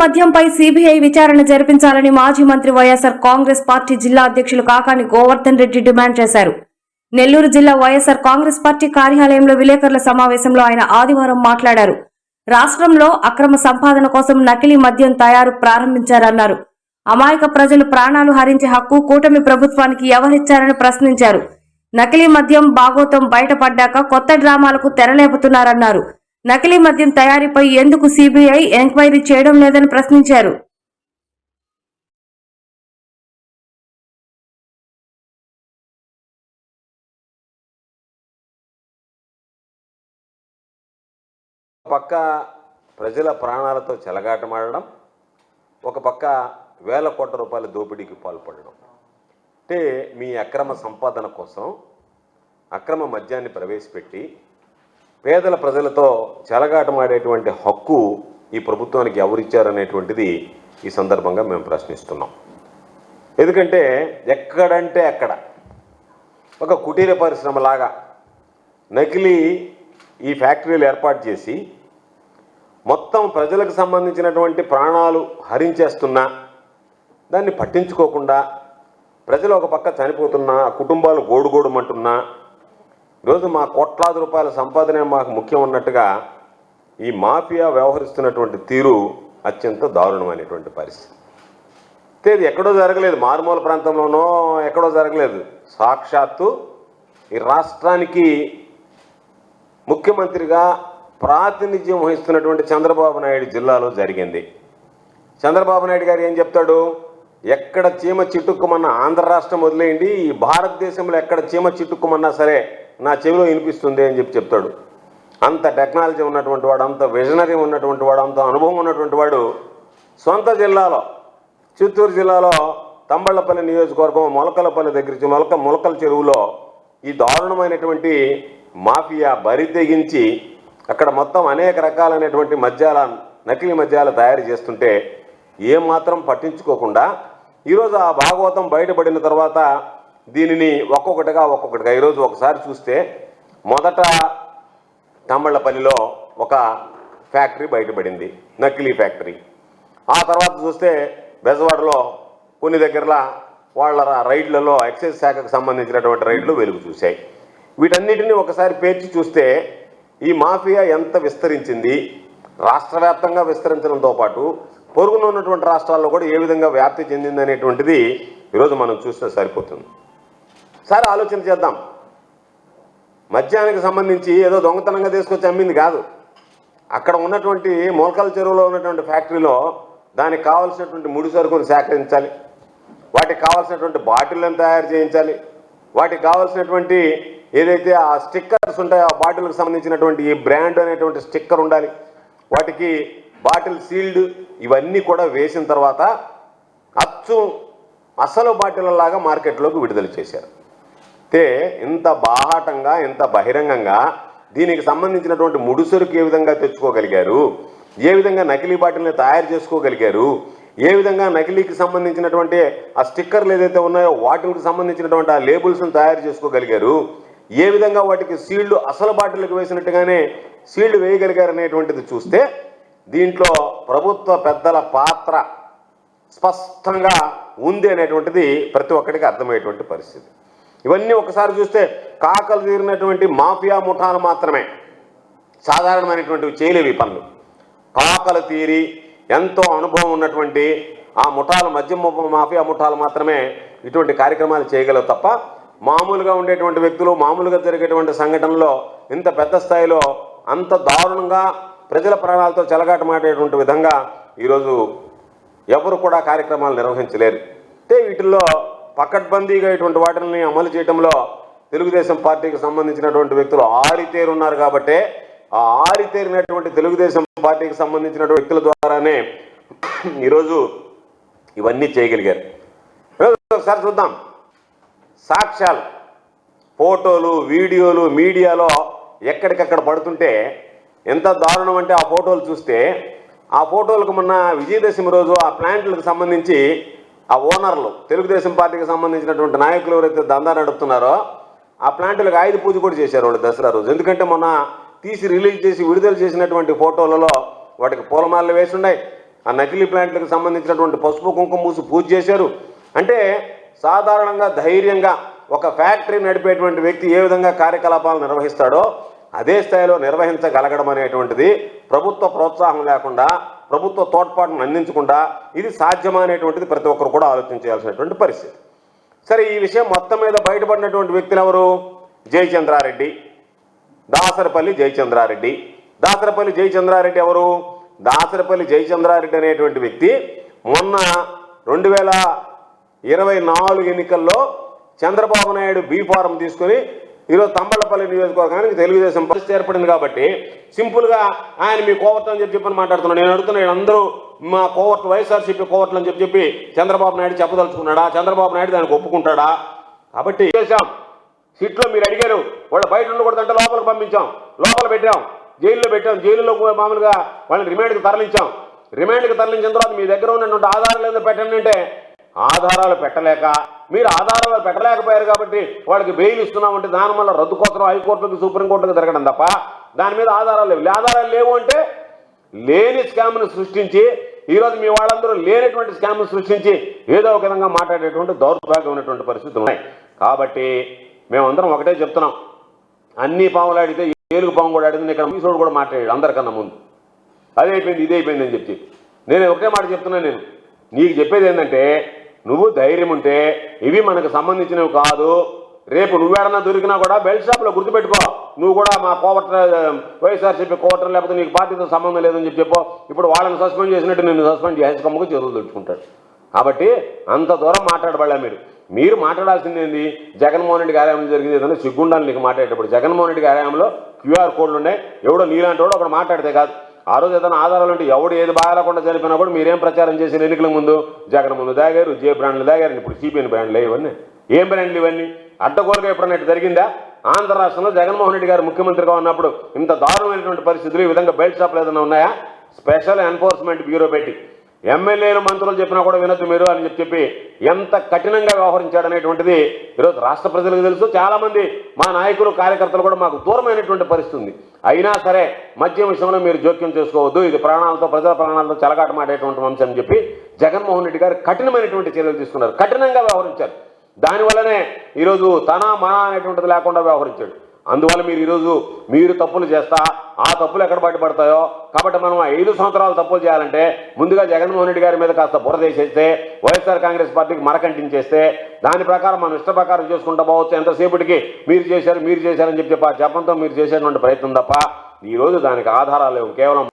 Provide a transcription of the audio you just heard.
మద్యంపై CBI విచారణ జరిపించాలని మాజీ మంత్రి వైఎస్ఆర్ కాంగ్రెస్ పార్టీ జిల్లా అధ్యక్షులు కాకాని గోవర్ధన్ రెడ్డి డిమాండ్ చేశారు. నెల్లూరు జిల్లా వైఎస్ఆర్ కాంగ్రెస్ పార్టీ కార్యాలయంలో విలేకరుల సమావేశంలో ఆయన ఆదివారం మాట్లాడారు. రాష్ట్రంలో అక్రమ సంపాదన కోసం నకిలీ మద్యం తయారు ప్రారంభించారన్నారు. అమాయక ప్రజలు ప్రాణాలు హరించే హక్కు కూటమి ప్రభుత్వానికి ఎవరిచ్చారని ప్రశ్నించారు. నకిలీ మద్యం బాగోతం బయటపడ్డాక కొత్త డ్రామాలకు తెరలేపుతున్నారన్నారు. నకిలీ మద్యం తయారీపై ఎందుకు సిబిఐ ఎంక్వైరీ చేయడం లేదని ప్రశ్నించారు. పక్క ప్రజల ప్రాణాలతో చెలగాటమాడడం ఒక పక్క వేల కోట్ల రూపాయల దోపిడీకి పాల్పడడం. అంటే మీ అక్రమ సంపాదన కోసం అక్రమ మద్యాన్ని ప్రవేశపెట్టి పేదల ప్రజలతో చెలగాటమాడేటువంటి హక్కు ఈ ప్రభుత్వానికి ఎవరిచ్చారనేటువంటిది ఈ సందర్భంగా మేము ప్రశ్నిస్తున్నాం. ఎందుకంటే ఎక్కడంటే అక్కడ ఒక కుటీర పరిశ్రమలాగా నకిలీ ఈ ఫ్యాక్టరీలు ఏర్పాటు చేసి మొత్తం ప్రజలకు సంబంధించినటువంటి ప్రాణాలు హరించేస్తున్నా దాన్ని పట్టించుకోకుండా ప్రజలు ఒక పక్క చనిపోతున్నా కుటుంబాలు గోడుగోడుమంటున్నా ఈరోజు మా కోట్లాది రూపాయల సంపాదనే మాకు ముఖ్యం ఉన్నట్టుగా ఈ మాఫియా వ్యవహరిస్తున్నటువంటి తీరు అత్యంత దారుణమైనటువంటి పరిస్థితి. ఇది ఎక్కడో జరగలేదు మారుమూల ప్రాంతంలోనో ఎక్కడో జరగలేదు. సాక్షాత్తు ఈ రాష్ట్రానికి ముఖ్యమంత్రిగా ప్రాతినిధ్యం వహిస్తున్నటువంటి చంద్రబాబు నాయుడు జిల్లాలో జరిగింది. చంద్రబాబు నాయుడు గారు ఏం చెప్తాడు? ఎక్కడ చీమ చిట్టుక్కుమన్నా ఆంధ్ర రాష్ట్రం వదిలేయండి ఈ భారతదేశంలో ఎక్కడ చీమ చిట్టుక్కుమన్నా సరే నా చెవిలో వినిపిస్తుంది అని చెప్పి చెప్తాడు. అంత టెక్నాలజీ ఉన్నటువంటి వాడు అంత విజనరీ ఉన్నటువంటి వాడు అంత అనుభవం ఉన్నటువంటి వాడు సొంత జిల్లాలో చిత్తూరు జిల్లాలో తంబళ్ళపల్లి నియోజకవర్గం మొలకలపల్లి దగ్గర మొలక మొలకల చెరువులో ఈ దారుణమైనటువంటి మాఫియా బరి తెగించి అక్కడ మొత్తం అనేక రకాలైనటువంటి మద్యాల నకిలీ మద్యాలు తయారు చేస్తుంటే ఏమాత్రం పట్టించుకోకుండా ఈరోజు ఆ భాగవతం బయటపడిన తర్వాత దీనిని ఒక్కొక్కటిగా ఒక్కొక్కటిగా ఈరోజు ఒకసారి చూస్తే మొదట తమ్మళ్ళపల్లిలో ఒక ఫ్యాక్టరీ బయటపడింది నకిలీ ఫ్యాక్టరీ. ఆ తర్వాత చూస్తే బెజవాడలో కొన్ని దగ్గరలో వాళ్ళ రైడ్లలో ఎక్సైజ్ శాఖకు సంబంధించినటువంటి రైడ్లు వెలుగు చూశాయి. వీటన్నిటిని ఒకసారి పేర్చి చూస్తే ఈ మాఫియా ఎంత విస్తరించింది రాష్ట్ర వ్యాప్తంగా విస్తరించడంతో పాటు పొరుగున ఉన్నటువంటి రాష్ట్రాల్లో కూడా ఏ విధంగా వ్యాప్తి చెందింది అనేటువంటిది ఈరోజు మనం చూస్తే సరిపోతుంది. సరే ఆలోచన చేద్దాం. మద్యానికి సంబంధించి ఏదో దొంగతనంగా తీసుకొచ్చి అమ్మింది కాదు. అక్కడ ఉన్నటువంటి మొలకల చెరువులో ఉన్నటువంటి ఫ్యాక్టరీలో దానికి కావాల్సినటువంటి ముడి సరుకును సేకరించాలి. వాటికి కావాల్సినటువంటి బాటిళ్ళను తయారు చేయించాలి. వాటికి కావాల్సినటువంటి ఏదైతే ఆ స్టిక్కర్స్ ఉంటాయో ఆ బాటిల్కి సంబంధించినటువంటి ఈ బ్రాండ్ అనేటువంటి స్టిక్కర్ ఉండాలి. వాటికి బాటిల్ సీల్డ్ ఇవన్నీ కూడా వేసిన తర్వాత అచ్చు అసలు బాటిళ్ళలాగా మార్కెట్లోకి విడుదల చేశారు. అయితే ఇంత బాహాటంగా ఇంత బహిరంగంగా దీనికి సంబంధించినటువంటి ముడుసరుకు ఏ విధంగా తెచ్చుకోగలిగారు? ఏ విధంగా నకిలీ బాటిల్ని తయారు చేసుకోగలిగారు? ఏ విధంగా నకిలీకి సంబంధించినటువంటి ఆ స్టిక్కర్లు ఏదైతే ఉన్నాయో వాటికి సంబంధించినటువంటి ఆ లేబుల్స్ని తయారు చేసుకోగలిగారు? ఏ విధంగా వాటికి సీల్డ్ అసలు బాటిల్కి వేసినట్టుగానే సీల్డ్ వేయగలిగారు అనేటువంటిది చూస్తే దీంట్లో ప్రభుత్వ పెద్దల పాత్ర స్పష్టంగా ఉంది అనేటువంటిది ప్రతి ఒక్కరికి అర్థమయ్యేటువంటి పరిస్థితి. ఇవన్నీ ఒకసారి చూస్తే కాకలు తీరినటువంటి మాఫియా ముఠాలు మాత్రమే. సాధారణమైనటువంటివి చేయలేవి పనులు. కాకలు తీరి ఎంతో అనుభవం ఉన్నటువంటి ఆ ముఠాలు మధ్య మాఫియా ముఠాలు మాత్రమే ఇటువంటి కార్యక్రమాలు చేయగలవు తప్ప మామూలుగా ఉండేటువంటి వ్యక్తులు మామూలుగా జరిగేటువంటి సంఘటనలో ఇంత పెద్ద స్థాయిలో అంత దారుణంగా ప్రజల ప్రాణాలతో చెలగాటమాడేటువంటి విధంగా ఈరోజు ఎవరు కూడా కార్యక్రమాలు నిర్వహించలేరు. అంటే వీటిల్లో పకడ్బందీగా ఇటువంటి వాటిని అమలు చేయడంలో తెలుగుదేశం పార్టీకి సంబంధించినటువంటి వ్యక్తులు ఆరితేరున్నారు కాబట్టే ఆ ఆరితేరినటువంటి తెలుగుదేశం పార్టీకి సంబంధించినటువంటి వ్యక్తుల ద్వారానే ఈరోజు ఇవన్నీ చేయగలిగారు. ఒకసారి చూద్దాం. సాక్ష్యాలు ఫోటోలు వీడియోలు మీడియాలో ఎక్కడికక్కడ పడుతుంటే ఎంత దారుణం అంటే ఆ ఫోటోలు చూస్తే ఆ ఫోటోలకు మొన్న విజయదశమి రోజు ఆ ప్లాంట్లకు సంబంధించి ఆ ఓనర్లు తెలుగుదేశం పార్టీకి సంబంధించినటువంటి నాయకులు ఎవరైతే దందా నడుపుతున్నారో ఆ ప్లాంట్లకు ఆయుధ పూజ కూడా చేశారు వాళ్ళు దసరా రోజు. ఎందుకంటే మొన్న తీసి రిలీజ్ చేసి విడుదల చేసినటువంటి ఫోటోలలో వాటికి పూలమాలలు వేసి ఉన్నాయి. ఆ నకిలీ ప్లాంట్లకు సంబంధించినటువంటి పసుపు కుంకుమ మూసి పూజ చేశారు. అంటే సాధారణంగా ధైర్యంగా ఒక ఫ్యాక్టరీ నడిపేటువంటి వ్యక్తి ఏ విధంగా కార్యకలాపాలు నిర్వహిస్తాడో అదే స్థాయిలో నిర్వహించగలగడం అనేటువంటిది ప్రభుత్వ ప్రోత్సాహం లేకుండా ప్రభుత్వ తోడ్పాటును అందించకుండా ఇది సాధ్యమా అనేటువంటిది ప్రతి ఒక్కరు కూడా ఆలోచించాల్సినటువంటి పరిస్థితి. సరే ఈ విషయం మొత్తం మీద బయటపడినటువంటి వ్యక్తులు ఎవరు? జయచంద్రారెడ్డి. దాసరపల్లి జయచంద్రారెడ్డి. దాసరపల్లి జయచంద్రారెడ్డి ఎవరు? దాసరపల్లి జయచంద్రారెడ్డి అనేటువంటి వ్యక్తి మొన్న రెండు వేల ఇరవై నాలుగు ఎన్నికల్లో చంద్రబాబు నాయుడు బీ ఫారం తీసుకొని ఈరోజు తంబళ్ళపల్లి నియోజకవర్గానికి తెలుగుదేశం పరిస్థితి ఏర్పడింది కాబట్టి సింపుల్గా ఆయన మీ కోవర్ట్ అని చెప్పి చెప్పని మాట్లాడుతున్నాడు. నేను అడుగుతున్నాను అందరూ మా కోవర్ట్ వైఎస్ఆర్సీపీ కోవర్ట్లు అని చెప్పి చెప్పి చంద్రబాబు నాయుడు చెప్పదలుచుకున్నాడా? చంద్రబాబు నాయుడు దానికి ఒప్పుకుంటాడా? కాబట్టి చేశాం? సీట్లో మీరు అడిగారు. వాళ్ళు బయట ఉండకూడదంటే లోపలికి పంపించాం. లోపల పెట్టాం. జైల్లో పెట్టాం. జైలులో కూడా మామూలుగా వాళ్ళని రిమాండ్కి తరలించాం. రిమాండ్కి తరలించిన తర్వాత మీ దగ్గర ఉన్నటువంటి ఆధారాలు ఏదో పెట్టండి అంటే ఆధారాలు పెట్టలేక మీరు ఆధారాలు పెట్టలేకపోయారు కాబట్టి వాళ్ళకి బెయిల్ ఇస్తున్నామంటే దాని వల్ల రద్దు కోసం హైకోర్టుకి సుప్రీంకోర్టుకి తిరగడం తప్ప దాని మీద ఆధారాలు లేవు. ఆధారాలు లేవు అంటే లేని స్కామ్ను సృష్టించి ఈరోజు మీ వాళ్ళందరూ లేనటువంటి స్కామ్ను సృష్టించి ఏదో ఒక విధంగా మాట్లాడేటువంటి దౌర్భాగ్యం ఉన్నటువంటి పరిస్థితులు ఉన్నాయి. కాబట్టి మేమందరం ఒకటే చెప్తున్నాం. అన్ని పాములు ఆడితే ఏలుగు పాము కూడా ఆడింది ఇక్కడ మీసోడు కూడా మాట్లాడాడు అందరికన్నా ముందు. అదే అయిపోయింది ఇదే అయిపోయింది అని చెప్పి. నేను ఒకటే మాట చెప్తున్నాను నేను. నీకు చెప్పేది ఏంటంటే నువ్వు ధైర్యం ఉంటే ఇవి మనకు సంబంధించినవి కాదు. రేపు నువ్వేడన్నా దొరికినా కూడా బెల్ట్ షాప్లో గుర్తుపెట్టుకో. నువ్వు కూడా మా కోవట్ర వైఎస్ఆర్సీపీ కోవటర్ లేకపోతే నీకు పార్టీతో సంబంధం లేదని చెప్పి చెప్పో. ఇప్పుడు వాళ్ళని సస్పెండ్ చేసినట్టు నిన్ను సస్పెండ్ చేసి కమ్మకు చెరువులు తెచ్చుకుంటాడు కాబట్టి అంత దూరం మాట్లాడబడలే మీరు. మీరు మాట్లాడాల్సింది ఏంది? జగన్మోహన్ రెడ్డి కార్యాలయం జరిగింది ఏదైనా సిగ్గుండాలి నీకు మాట్లాడేటప్పుడు. జగన్మోహన్ రెడ్డి కార్యాలయంలో క్యూఆర్ కోడ్లు ఉన్నాయి ఎవడో నీలాంటి వాడు అక్కడ మాట్లాడితే కాదు. ఆ రోజు ఏదైనా ఆధారాలు ఉంటే ఎవడు ఏది బాగాలకుండా చనిపోయినా కూడా మీరేం ప్రచారం చేసిన ఎన్నికల ముందు జగన్ ముందు దాగారు జే బ్రాండ్లు దాగారు ఇప్పుడు సిపిఎన్ బ్రాండ్లు ఇవన్నీ ఏం బ్రాండ్లు ఇవన్నీ? అడ్డగోలుగా ఎప్పుడన్నా జరిగిందా? ఆంధ్ర రాష్ట్రంలో జగన్మోహన్ రెడ్డి గారు ముఖ్యమంత్రిగా ఉన్నప్పుడు ఇంత దారుణమైనటువంటి పరిస్థితులు ఈ విధంగా బెల్ట్ షాప్లు ఏదైనా ఉన్నాయా? స్పెషల్ ఎన్ఫోర్స్మెంట్ బ్యూరో పెట్టి ఎమ్మెల్యేలు మంత్రులు చెప్పినా కూడా వినొద్దు మీరు అని చెప్పి ఎంత కఠినంగా వ్యవహరించాడనేటువంటిది ఈరోజు రాష్ట్ర ప్రజలకు తెలుసు. చాలామంది మా నాయకులు కార్యకర్తలు కూడా మాకు దూరమైనటువంటి పరిస్థితి ఉంది. అయినా సరే మద్యం విషయంలో మీరు జోక్యం చేసుకోవద్దు. ఇది ప్రాణాలతో ప్రజల ప్రాణాలతో చెలగాటమాడేటువంటి అంశం అని చెప్పి జగన్మోహన్ రెడ్డి గారు కఠినమైనటువంటి చర్యలు తీసుకున్నారు. కఠినంగా వ్యవహరించారు. దానివల్లనే ఈరోజు తన మన అనేటువంటిది లేకుండా వ్యవహరించాడు. అందువల్ల మీరు ఈరోజు మీరు తప్పులు చేస్తా ఆ తప్పులు ఎక్కడ బయటపడతాయో కాబట్టి మనం ఐదు సంవత్సరాలు తప్పులు చేయాలంటే ముందుగా జగన్మోహన్ రెడ్డి గారి మీద కాస్త బురదేసేస్తే వైఎస్ఆర్ కాంగ్రెస్ పార్టీకి మరకంటించేస్తే దాని ప్రకారం మనం ఇష్ట ప్రకారం చేసుకుంటూ పోవచ్చు. ఎంతసేపటికి మీరు చేశారు మీరు చేశారని చెప్పి చెప్పి జపంతో మీరు చేసేటువంటి ప్రయత్నం తప్ప ఈరోజు దానికి ఆధారాలు కేవలం